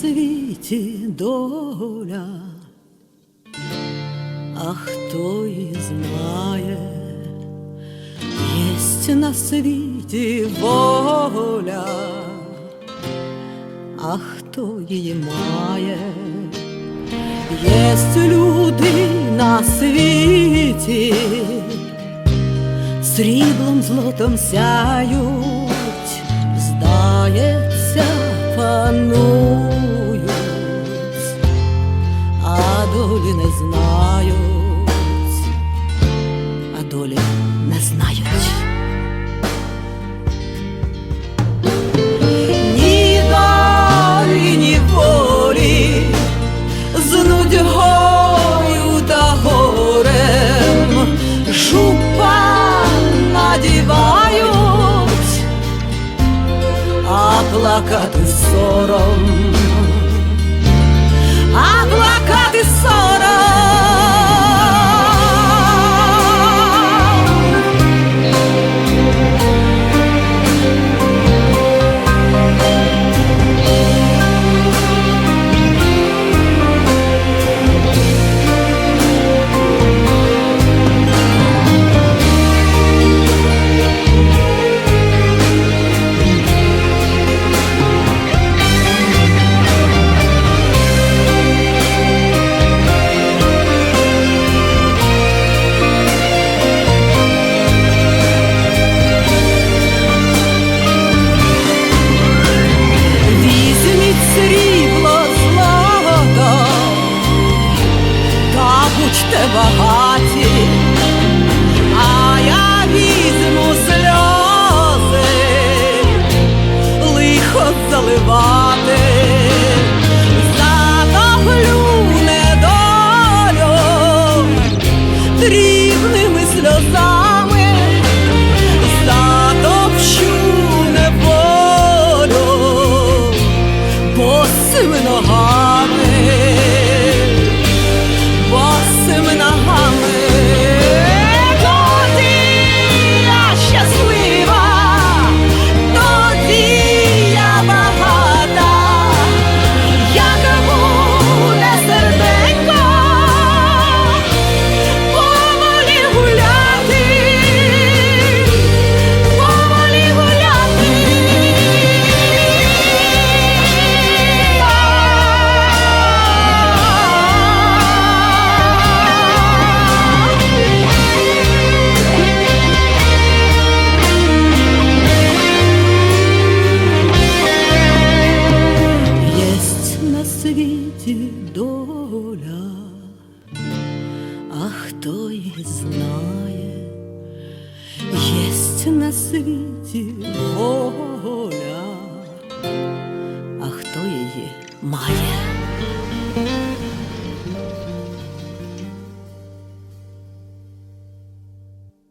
світі доля, а хто її знає, єсть на світі воля, а хто її має, єсть люди на світі, сріблом злотом сяють, здається, панують, плакати сором, а плакати сором. Сльозами. Затопчу неволю босими ногами, доля, а хто її знає, єсть на світі воля, а хто її має.